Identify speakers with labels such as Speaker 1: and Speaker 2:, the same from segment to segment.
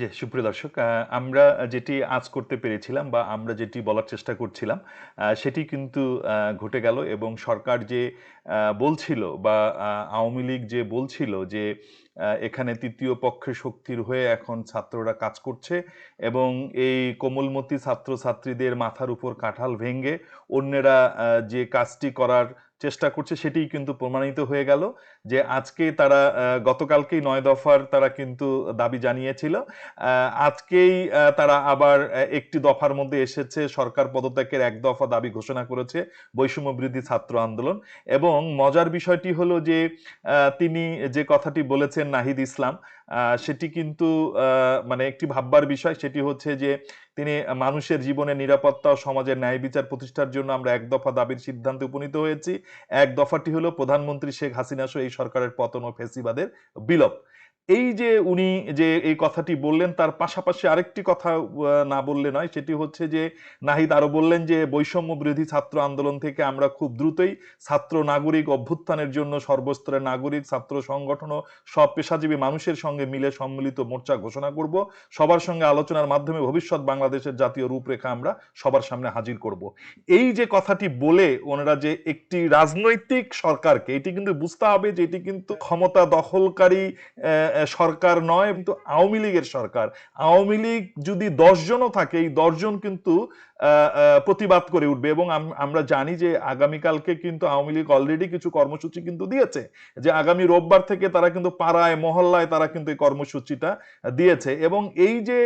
Speaker 1: জি, সুপ্রিয় দর্শক আমরা যেটি আজ করতে পেরেছিলাম বা আমরা যেটি বলার চেষ্টা করছিলাম সেটি কিন্তু ঘটে গেল এবং সরকার যে বলছিল বা আওয়ামী লীগ যে বলছিল যে এখানে তৃতীয় পক্ষের শক্তির হয়ে এখন ছাত্ররা কাজ করছে এবং এই কোমলমতি ছাত্রছাত্রীদের মাথার উপর কাঁঠাল ভেঙে অন্যেরা যে কাজটি করার চেষ্টা করছে, সেটিই কিন্তু প্রমাণিত হয়ে গেল যে আজকে তারা গতকালকেই নয় দফার তারা কিন্তু দাবি জানিয়েছিল। আজকেই তারা আবার একটি দফার মধ্যে এসেছে। সরকার পদত্যাগের এক দফা দাবি ঘোষণা করেছে বৈষম্য বৃদ্ধি ছাত্র আন্দোলন। এবং মজার বিষয়টি হলো যে তিনি যে কথাটি বলেছেন নাহিদ ইসলাম সেটি কিন্তু মানে একটি ভাববার বিষয়। সেটি হচ্ছে যে, তিনি মানুষের জীবনের নিরাপত্তা ও সমাজের ন্যায় বিচার প্রতিষ্ঠার জন্য আমরা এক দফা দাবির সিদ্ধান্তে উপনীত হয়েছি। এক দফাটি হলো প্রধানমন্ত্রী শেখ হাসিনা সহ এই সরকারের পতন ও ফেসিবাদের বিলোপ। এই যে উনি যে এই কথাটি বললেন, তার পাশাপাশি আরেকটি কথা না বললে নয়, সেটি হচ্ছে যে নাহিদ আরও বললেন যে বৈষম্য বিরোধী ছাত্র আন্দোলন থেকে আমরা খুব দ্রুতই ছাত্র নাগরিক অভ্যুত্থানের জন্য সর্বস্তরের নাগরিক, ছাত্র সংগঠন ও সব পেশাজীবী মানুষের সঙ্গে মিলে সম্মিলিত মোর্চা ঘোষণা করব। সবার সঙ্গে আলোচনার মাধ্যমে ভবিষ্যৎ বাংলাদেশের জাতীয় রূপরেখা আমরা সবার সামনে হাজির করব। এই যে কথাটি বলে ওনারা যে একটি রাজনৈতিক সরকারকে, এটি কিন্তু বুঝতে হবে যে এটি কিন্তু ক্ষমতা দখলকারী সরকার নয় কিন্তু আওয়ামী লীগের সরকার। আওয়ামী লীগ যদি দশজনও থাকে এই দশজন কিন্তু প্রতিবাদ করে উঠবে এবং আমরা জানি যে আগামীকালকে কিন্তু আওয়ামী লীগ অলরেডি কিছু কর্মসূচি কিন্তু দিয়েছে, যে আগামী রোববার থেকে তারা কিন্তু পাড়ায়, মহল্লায় তারা কিন্তু এই কর্মসূচিটা দিয়েছে এবং এই যে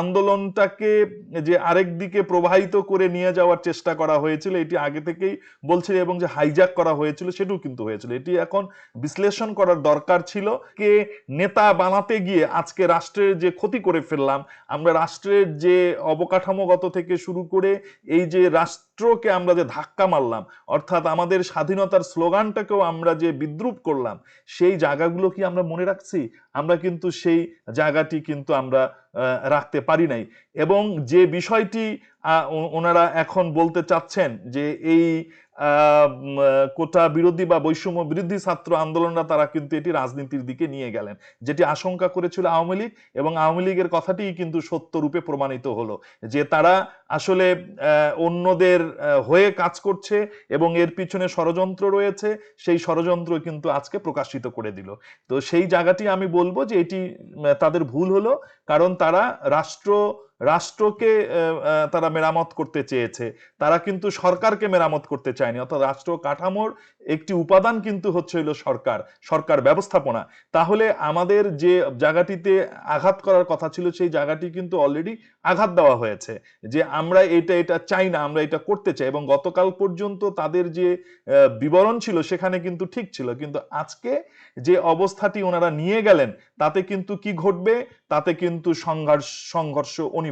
Speaker 1: আন্দোলনটাকে যে আরেক দিকে প্রবাহিত করে নিয়ে যাওয়ার চেষ্টা করা হয়েছিল, এটি আগে থেকেই বলছিল এবং যে হাইজ্যাক করা হয়েছিল সেটাও কিন্তু হয়েছিল। এটি এখন বিশ্লেষণ করার দরকার ছিল কে নেতা বানাতে গিয়ে আজকে রাষ্ট্রের যে ক্ষতি করে ফেললাম, আমরা রাষ্ট্রের যে অবকাঠামোগত থেকে শুরু করে এই যে রাষ্ট্রকে আমরা যে ধাক্কা মারলাম, অর্থাৎ আমাদের স্বাধীনতার স্লোগানটাকেও আমরা যে বিদ্রুপ করলাম, সেই জায়গাগুলো কি আমরা মনে রাখছি? আমরা কিন্তু সেই জায়গাটি কিন্তু আমরা রাখতে পারি নাই। এবং যে বিষয়টি ওনারা এখন বলতে চাচ্ছেন যে এই কোটা বিরোধী বা বৈষম্য বিরোধী ছাত্র আন্দোলনরা তারা কিন্তু এটি রাজনীতির দিকে নিয়ে গেলেন, যেটি আশঙ্কা করেছিল আওয়ামী লীগ এবং আওয়ামী লীগের কথাটিই কিন্তু সত্য রূপে প্রমাণিত হলো যে তারা আসলে অন্যদের হয়ে কাজ করছে এবং এর পিছনে ষড়যন্ত্র রয়েছে, সেই ষড়যন্ত্র কিন্তু আজকে প্রকাশিত করে দিল। তো সেই জায়গাটি আমি বলব যে এটি তাদের ভুল হলো, কারণ তারা রাষ্ট্র রাষ্ট্রকে তারা মেরামত করতে চেয়েছে। তারা কিন্তু সরকারকে মেরামত করতে চায়নি। অর্থাৎ রাষ্ট্র কাঠামোর একটি উপাদান কিন্তু হচ্ছে হলো সরকার সরকার ব্যবস্থাপনা। তাহলে আমাদের যে জায়গাটিতে আঘাত করার কথা ছিল, সেই জায়গাটি কিন্তু অলরেডি আঘাত দেওয়া হয়েছে। যে আমরা এটা এটা চাই না, আমরা এটা করতে চাই। এবং গতকাল পর্যন্ত তাদের যে বিবরণ ছিল, সেখানে কিন্তু ঠিক ছিল। কিন্তু আজকে যে অবস্থাটি ওনারা নিয়ে গেলেন, তাতে কিন্তু কি ঘটবে? তাতে কিন্তু সংঘর্ষ সংঘর্ষ অনিবার্য।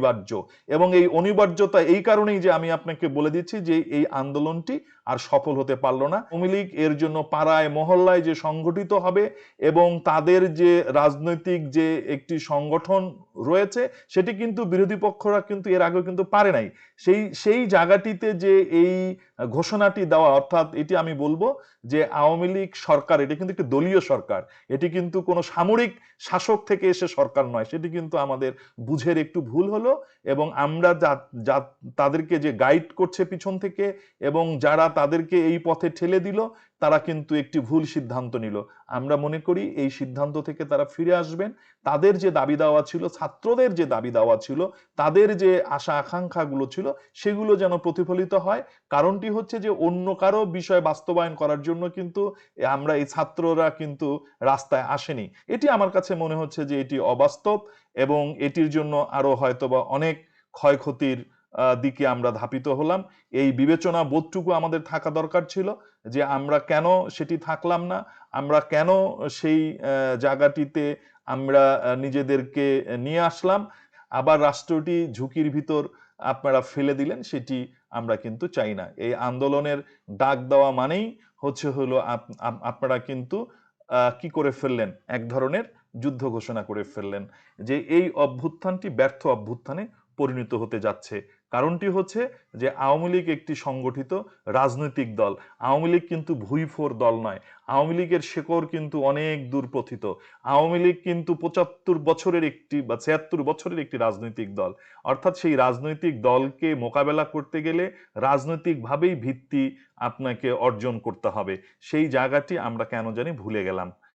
Speaker 1: এবং এই অনিবার্যতা এই কারণেই যে আমি আপনাকে বলে দিচ্ছি যে এই আন্দোলনটি আর সফল হতে পারল না। আওয়ামী লীগ এর জন্য পাড়ায়, মহল্লায় যে সংগঠিত হবে এবং তাদের যে রাজনৈতিক যে একটি সংগঠন রয়েছে, সেটি কিন্তু বিরোধী পক্ষরা কিন্তু এর আগে কিন্তু পারে নাই। সেই সেই জায়গাটিতে যে এই ঘোষণাটি দেওয়া, অর্থাৎ এটি আমি বলব যে আওয়ামী লীগ সরকার, এটি কিন্তু একটি দলীয় সরকার, এটি কিন্তু কোনো সামরিক শাসক থেকে এসে সরকার নয়, সেটি কিন্তু আমাদের বুঝের একটু ভুল হলো এবং আমরা যা তাদেরকে যে গাইড করছে পিছন থেকে এবং যারা তাদেরকে এই পথে ঠেলে দিল তারা কিন্তু একটি ভুল সিদ্ধান্ত নিল। আমরা মনে করি এই সিদ্ধান্ত থেকে তারা ফিরে আসবেন। তাদের যে দাবি দাওয়া ছিল, ছাত্রদের যে দাবি দাওয়া ছিল, তাদের যে আশা আকাঙ্ক্ষাগুলো ছিল, সেগুলো যেন প্রতিফলিত হয়। কারণটি হচ্ছে যে অন্য কারও বিষয় বাস্তবায়ন করার জন্য কিন্তু আমরা এই ছাত্ররা কিন্তু রাস্তায় আসেনি। এটি আমার কাছে মনে হচ্ছে যে এটি অবাস্তব এবং এটির জন্য আরও হয়তোবা অনেক ক্ষয়ক্ষতির দিকে আমরা ধাপিত হলাম। এই বিবেচনা বোধটুকু আমাদের থাকা দরকার ছিল যে আমরা কেন সেটি থাকলাম না, আমরা কেন সেই জায়গাটিতে আমরা নিজেদেরকে নিয়ে আসলাম। আবার রাষ্ট্রটি ঝুঁকির ভিতর আপনারা ফেলে দিলেন, সেটি আমরা কিন্তু চাই না। এই আন্দোলনের ডাক দেওয়া মানেই হচ্ছে হলো আপ- আপ- আপনারা কিন্তু কি করে ফেললেন? এক ধরনের যুদ্ধ ঘোষণা করে ফেললেন যে এই অভ্যুত্থানটি ব্যর্থ অভ্যুত্থানে পরিণত হতে যাচ্ছে। কারণটি হচ্ছে যে আওয়ামী লীগ একটি সংগঠিত রাজনৈতিক দল। আওয়ামী লীগ কিন্তু ভুইফোর দল নয়। আওয়ামী লীগের শেকড় কিন্তু অনেক দূর প্রথিত আওয়ামী লীগ কিন্তু পঁচাত্তর বছরের একটি বা ছিয়াত্তর বছরের একটি রাজনৈতিক দল। অর্থাৎ সেই রাজনৈতিক দলকে মোকাবেলা করতে গেলে রাজনৈতিকভাবেই ভিত্তি আপনাকে অর্জন করতে হবে। সেই জায়গাটি আমরা কেন জানি ভুলে গেলাম।